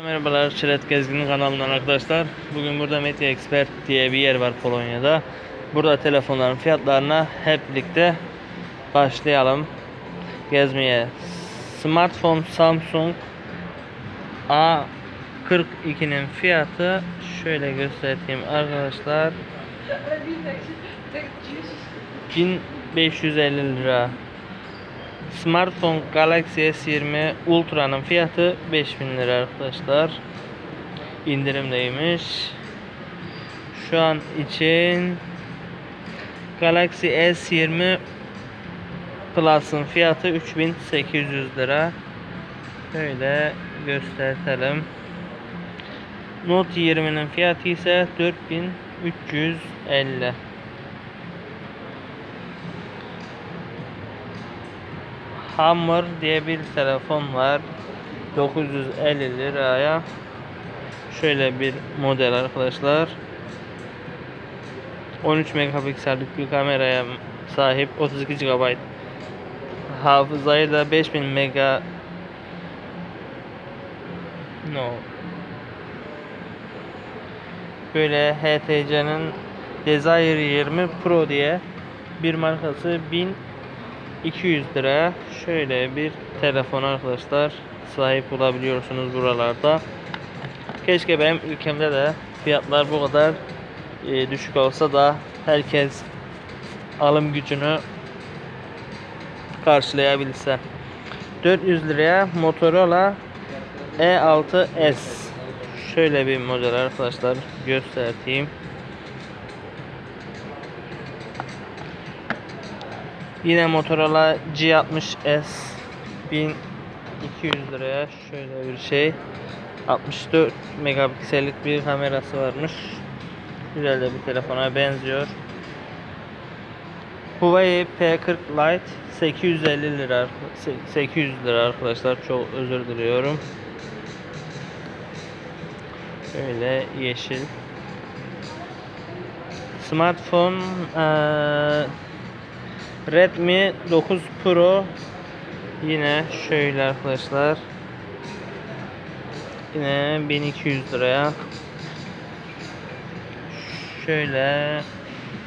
Merhabalar Çilet Gezgin kanalından arkadaşlar. Bugün burada Media Expert diye bir yer var Polonya'da. Burada telefonların fiyatlarına hep birlikte başlayalım gezmeye. Smartphone Samsung A42'nin fiyatı şöyle göstereyim arkadaşlar. 1550 lira. Smartphone Galaxy S20 Ultra'nın fiyatı 5000 lira arkadaşlar. İndirimdeymiş. Şu an için Galaxy S20 Plus'ın fiyatı 3800 lira. Şöyle gösterelim. Note 20'nin fiyatı ise 4350. Hammer diye bir telefon var. 950 liraya. Şöyle bir model arkadaşlar. 13 megapiksellik bir kameraya sahip 32 GB hafızayı da 5000 mega no böyle HTC'nin Desire 20 Pro diye bir markası 1200 liraya şöyle bir telefon arkadaşlar sahip olabiliyorsunuz buralarda. Keşke benim ülkemde de fiyatlar bu kadar e, düşük olsa da herkes alım gücünü karşılayabilse. 400 liraya Motorola E6s şöyle bir model arkadaşlar göstereyim. Yine Motorola G60s 1200 liraya şöyle bir şey 64 megapiksellik bir kamerası varmış. Güzel de bir telefona benziyor. Huawei P40 Lite 850 lira 800 lira arkadaşlar çok özür diliyorum. Şöyle yeşil. Smartphone eee, Redmi 9 Pro yine şöyle arkadaşlar. Yine 1200 liraya. Şöyle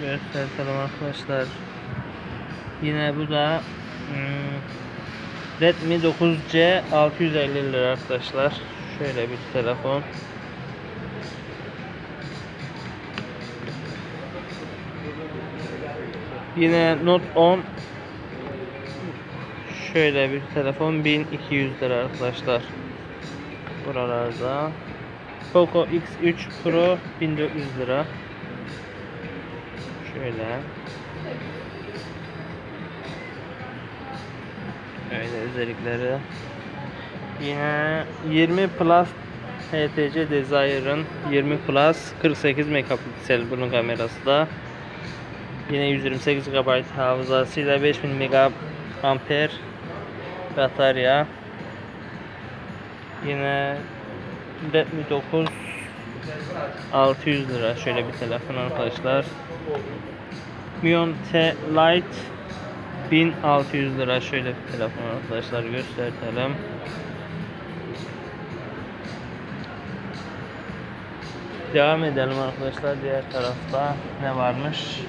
gösterelim arkadaşlar. Yine bu da hmm, Redmi 9C 650 lira arkadaşlar. Şöyle bir telefon. Yine Note 10 şöyle bir telefon 1200 lira arkadaşlar. Buralarda Poco X3 Pro 1400 lira. Şöyle. Öyle özellikleri. Yine 20 Plus HTC Desire'ın 20 Plus 48 megapiksel bunun kamerası da. Yine 128 GB hafızasıyla 5000 mAh batarya. Yine Redmi 9 600 lira şöyle bir telefon arkadaşlar. Mion T Lite 1600 lira şöyle bir telefon arkadaşlar gösterelim. Devam edelim arkadaşlar diğer tarafta ne varmış?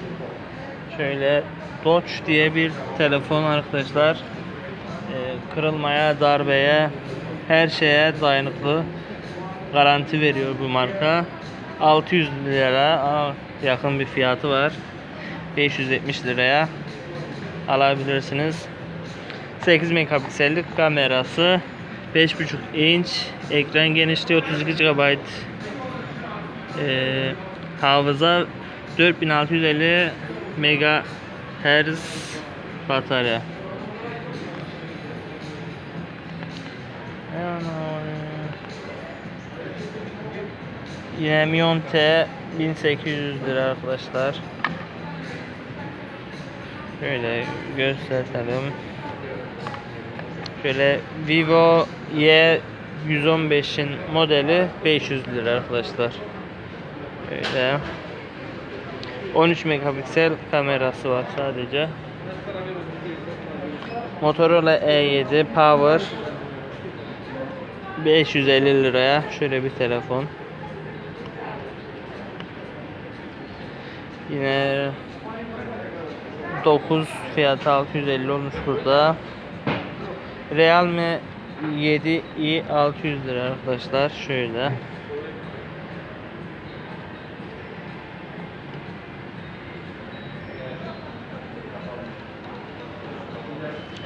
Şöyle Doge diye bir telefon arkadaşlar. Ee, kırılmaya, darbeye, her şeye dayanıklı. Garanti veriyor bu marka. 600 lira yakın bir fiyatı var. 570 liraya alabilirsiniz. 8 megapiksellik kamerası, 5.5 inç, ekran genişliği 32 GB, ee, hafıza 4650 MHz batarya. Yine Mion T 1800 lira arkadaşlar. Şöyle gösterelim. Şöyle Vivo Y 115'in modeli 500 lira arkadaşlar. Şöyle 13 megapiksel kamerası var sadece. Motorola E7 Power 550 liraya şöyle bir telefon. Yine 9 fiyatı 650 olmuş burada. Realme 7i 600 lira arkadaşlar şöyle.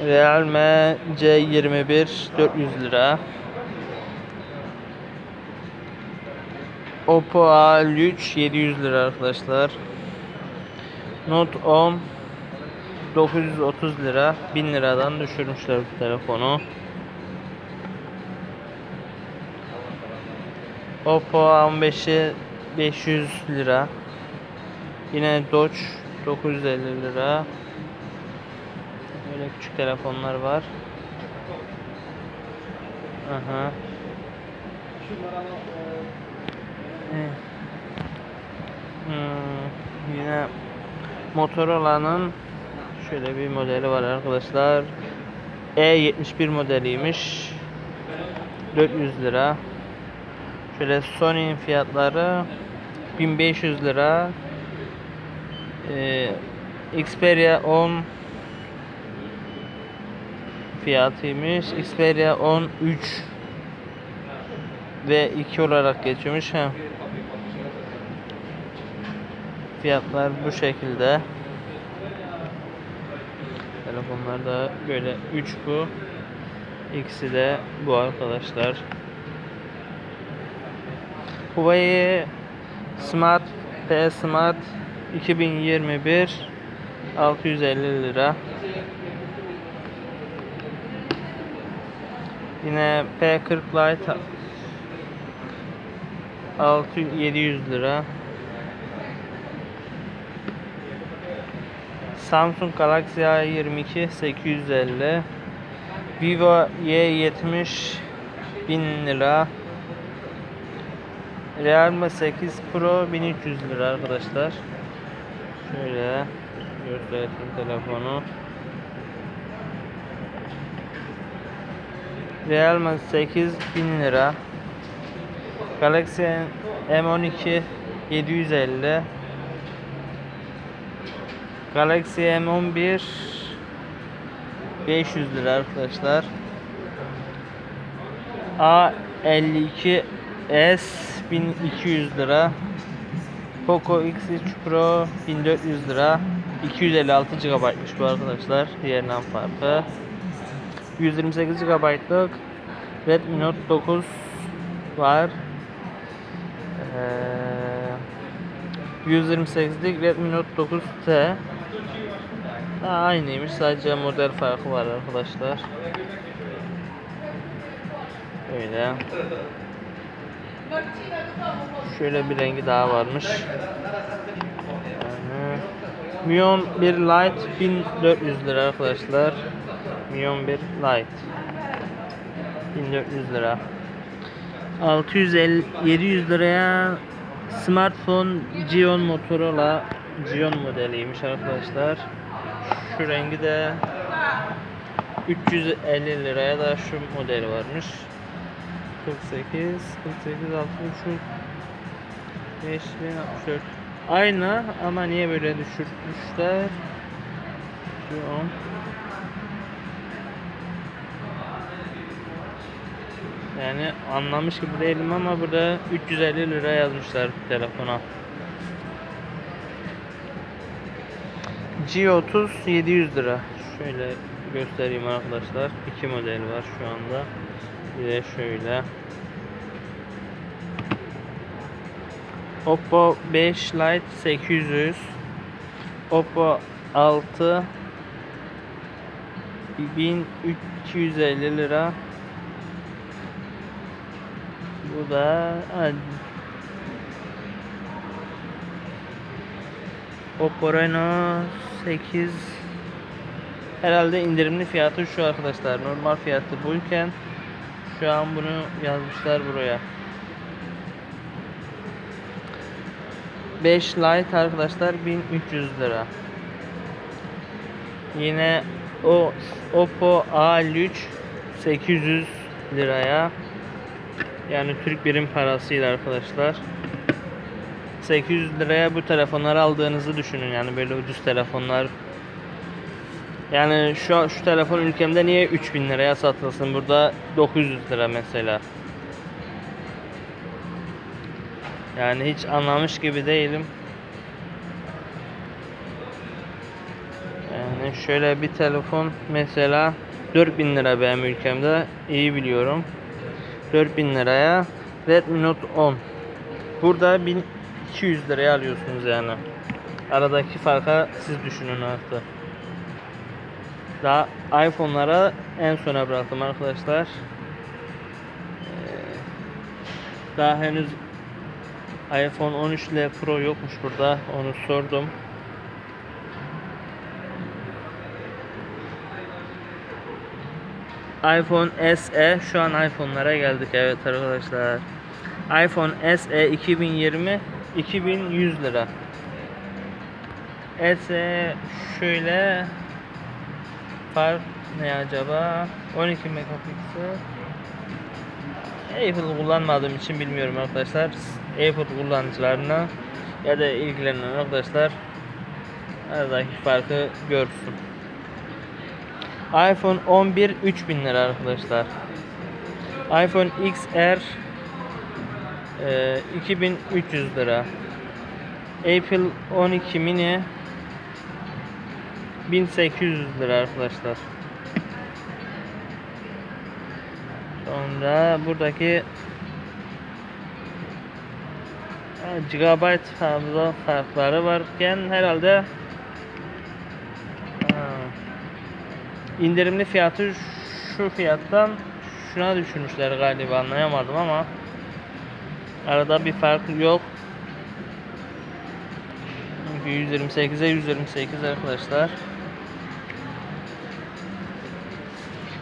Realme C21 400 lira. Oppo A3 700 lira arkadaşlar. Note 10 930 lira 1000 liradan düşürmüşler bu telefonu. Oppo A15'i 500 lira. Yine Doge 950 lira. Küçük telefonlar var. Aha. Hmm, yine Motorola'nın şöyle bir modeli var arkadaşlar. E71 modeliymiş. 400 lira. Şöyle Sony'nin fiyatları 1500 lira. Ee, Xperia 10 fiyatıymış. Xperia 13 ve 2 olarak geçiyormuş. Ha. Fiyatlar bu şekilde. Telefonlar da böyle 3 bu. İkisi de bu arkadaşlar. Huawei Smart P Smart 2021 650 lira. Yine P40 Lite 6 700 lira. Samsung Galaxy A22 850 Vivo Y70 1000 lira. Realme 8 Pro 1300 lira arkadaşlar. Şöyle göstereyim telefonu Realme 8 1000 lira Galaxy M12 750 Galaxy M11 500 lira arkadaşlar. A52 S 1200 lira. Poco X3 Pro 1400 lira. 256 GB'mış bu arkadaşlar. Diğerinden farkı. 128 GB'lık Redmi Note 9 var. Ee, 128'lik Redmi Note 9T Ha, aynıymış sadece model farkı var arkadaşlar. Öyle. Şöyle bir rengi daha varmış. Yani, Mion 1 Lite 1400 lira arkadaşlar. Mion 1 Lite 1400 lira. 650 700 liraya smartphone Gion Motorola Gion modeliymiş arkadaşlar. Şu rengi de 350 liraya da şu modeli varmış. 48, 48, 63, 5064. Aynı ama niye böyle düşürmüşler? Şu Yani anlamış gibi değilim ama burada 350 lira yazmışlar telefona. G30 700 lira. Şöyle göstereyim arkadaşlar. İki model var şu anda. Bir de şöyle. Oppo 5 Lite 800 Oppo 6 1350 lira Bu da Oppo Reno 8 Herhalde indirimli fiyatı şu arkadaşlar. Normal fiyatı buyken şu an bunu yazmışlar buraya. 5 Lite arkadaşlar 1300 lira. Yine o Oppo A3 800 liraya Yani Türk birim parasıyla arkadaşlar. 800 liraya bu telefonları aldığınızı düşünün yani böyle ucuz telefonlar. Yani şu şu telefon ülkemde niye 3000 liraya satılsın? Burada 900 lira mesela. Yani hiç anlamış gibi değilim. Yani şöyle bir telefon mesela 4000 lira benim ülkemde iyi biliyorum. 4000 liraya Redmi Note 10. Burada 1200 liraya alıyorsunuz yani. Aradaki farka siz düşünün artık. Daha iPhone'lara en sona bıraktım arkadaşlar. Ee, Daha henüz iPhone 13 ile Pro yokmuş burada. Onu sordum. iPhone SE şu an iPhone'lara geldik evet arkadaşlar. iPhone SE 2020 2100 lira. SE şöyle fark ne acaba? 12 megapiksel. Apple kullanmadığım için bilmiyorum arkadaşlar. Apple kullanıcılarına ya da ilgilenen arkadaşlar aradaki farkı görsün. iPhone 11 3000 lira arkadaşlar. iPhone XR e, 2300 lira. Apple 12 mini 1800 lira arkadaşlar. Sonra buradaki ha, gigabyte fazla farkları varken herhalde indirimli fiyatı şu fiyattan şuna düşürmüşler galiba anlayamadım ama arada bir fark yok. Çünkü 128'e 128 arkadaşlar.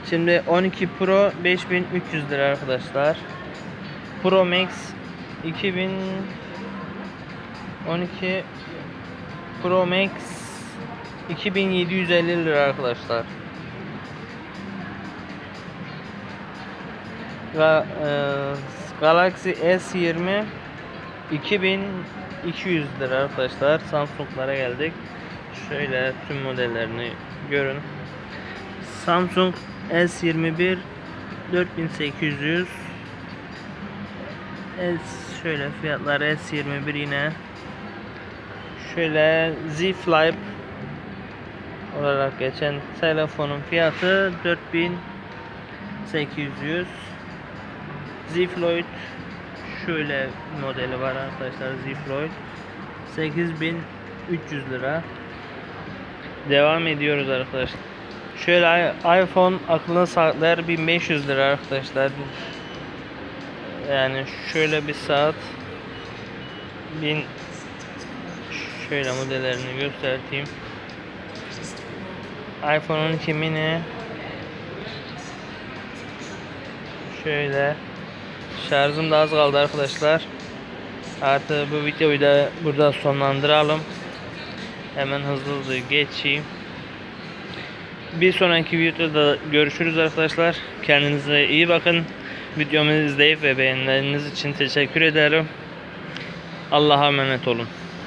Şimdi 12 Pro 5300 lira arkadaşlar. Pro Max 2000 12 Pro Max 2750 lira arkadaşlar. Galaxy S20 2200 lira arkadaşlar. Samsung'lara geldik. Şöyle tüm modellerini görün. Samsung S21 4800 S şöyle fiyatlar S21 yine şöyle Z Flip olarak geçen telefonun fiyatı 4800 Z Floyd şöyle modeli var arkadaşlar Z Floyd 8300 lira. Devam ediyoruz arkadaşlar. Şöyle iPhone akıllı saatler 1500 lira arkadaşlar. Yani şöyle bir saat 1000 şöyle modellerini göstereyim. iPhone 12 mini şöyle şarjım da az kaldı arkadaşlar. Artık bu videoyu da burada sonlandıralım. Hemen hızlı hızlı geçeyim. Bir sonraki videoda görüşürüz arkadaşlar. Kendinize iyi bakın. Videomu izleyip ve beğenileriniz için teşekkür ederim. Allah'a emanet olun